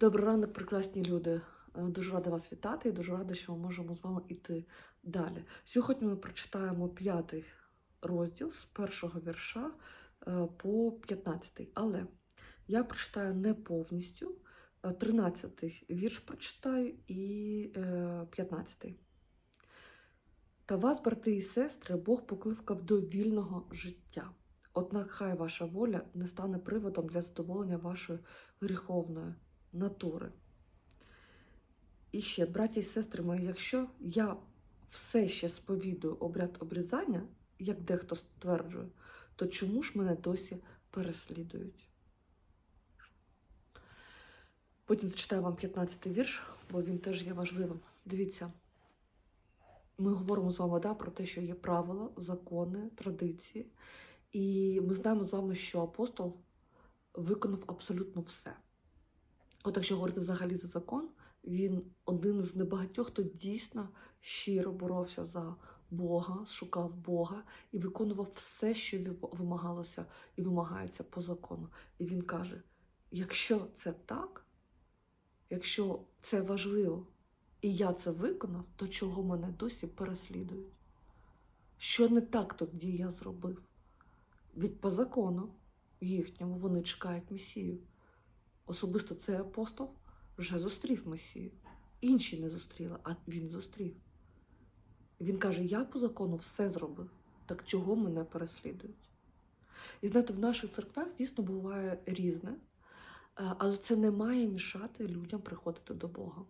Добрий ранок, прекрасні люди. Е, Дуже рада вас вітати і дуже рада, що ми можемо з вами йти далі. Сьогодні ми прочитаємо п'ятий розділ з першого вірша е, по 15. Але я прочитаю не повністю. 13 вірш прочитаю і 15. Та вас, брати і сестри, Бог покликав до вільного життя. Однак хай ваша воля не стане приводом для задоволення вашої гріховної натури. І ще, браті і сестри мої, якщо я все ще сповідую обряд обрізання, як дехто стверджує, то чому ж мене досі переслідують? Потім зачитаю вам 15 вірш, бо він теж є важливим. Дивіться, ми говоримо з вами да, про те, що є правила, закони, традиції. І ми знаємо з вами, що апостол виконав абсолютно все. От якщо говорити взагалі за закон, він один з небагатьох, хто дійсно щиро боровся за Бога, шукав Бога і виконував все, що вимагалося і вимагається по закону. І він каже: якщо це так, якщо це важливо, і я це виконав, то чого мене досі переслідують? Що не так тоді я зробив? Від по закону їхньому вони чекають Месію. Особисто цей апостол вже зустрів Месію. Інші не зустріли, а він зустрів. Він каже: Я по закону все зробив. Так чого мене переслідують? І знаєте, в наших церквах дійсно буває різне, е, але це не має мішати людям приходити до Бога.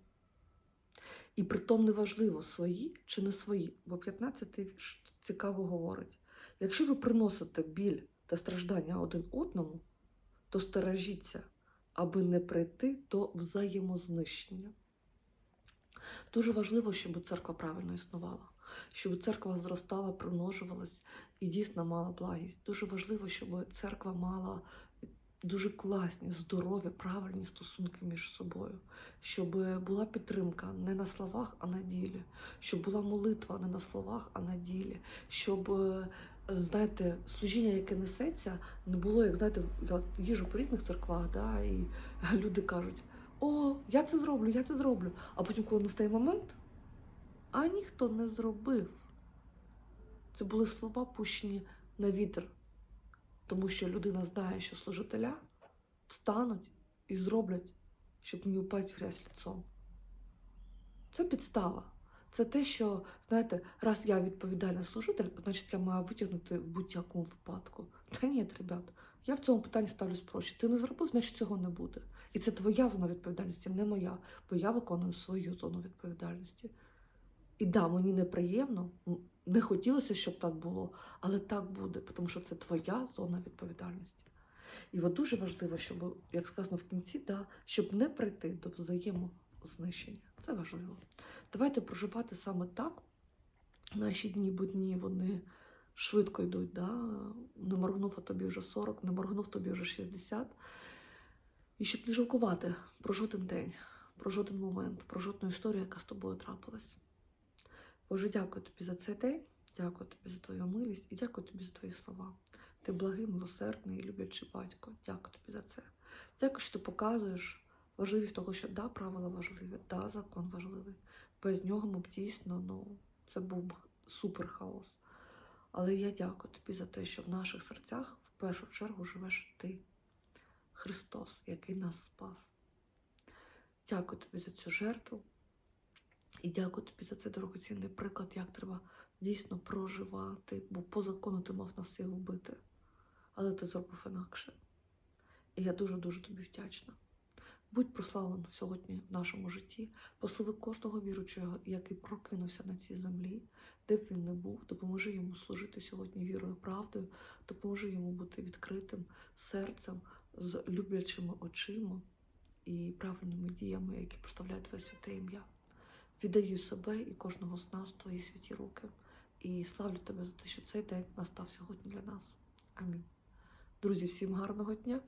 І притом неважливо, свої чи не свої, бо 15-й вірш цікаво говорить: якщо ви приносите біль та страждання один одному, то стережіться, аби не прийти до взаємознищення. Дуже важливо, щоб церква правильно існувала, щоб церква зростала, примножувалась і дійсно мала благість. Дуже важливо, щоб церква мала дуже класні, здорові, правильні стосунки між собою, щоб була підтримка не на словах, а на ділі, щоб була молитва не на словах, а на ділі, щоб знаєте, служіння, яке несеться, не було, як знаєте, я їжу по різних церквах, да, і люди кажуть: О, я це зроблю, я це зроблю. А потім, коли настає момент, а ніхто не зробив. Це були слова пущені на вітер, тому що людина знає, що служителя встануть і зроблять, щоб не упасть в грязь лицом. Це підстава. Це те, що, знаєте, раз я відповідальний служитель, значить я маю витягнути в будь-якому випадку. Та ні, ребят, я в цьому питанні ставлюсь проще. Ти не зробив, значить цього не буде. І це твоя зона відповідальності, не моя, бо я виконую свою зону відповідальності. І да, мені неприємно, не хотілося, щоб так було, але так буде, тому що це твоя зона відповідальності. І от дуже важливо, щоб, як сказано в кінці, да, щоб не прийти до взаємознищення. Це важливо. Давайте проживати саме так. Наші дні будні вони швидко йдуть. Да? Не моргнув а тобі вже 40, не моргнув тобі вже 60. І щоб не жалкувати про жоден день, про жоден момент, про жодну історію, яка з тобою трапилась. Боже, дякую тобі за цей день, дякую тобі за твою милість і дякую тобі за твої слова. Ти благий, милосердний і люблячий батько. Дякую тобі за це. Дякую, що ти показуєш важливість того, що да, правила важливі, да, закон важливий. Без нього ми б дійсно, ну, це був б супер хаос. Але я дякую тобі за те, що в наших серцях в першу чергу живеш ти, Христос, який нас спас. Дякую тобі за цю жертву. І дякую тобі за цей дорогоцінний приклад, як треба дійсно проживати, бо по закону ти мав нас всіх вбити. Але ти зробив інакше. І я дуже-дуже тобі вдячна. Будь прославлена сьогодні в нашому житті, послави кожного віручого, який прокинувся на цій землі, де б він не був, допоможи йому служити сьогодні вірою, правдою, допоможи йому бути відкритим серцем, з люблячими очима і правильними діями, які проставляють твоє святе ім'я. Віддаю себе і кожного з нас в твої святі руки. І славлю тебе за те, що цей день настав сьогодні для нас. Амінь. Друзі, всім гарного дня!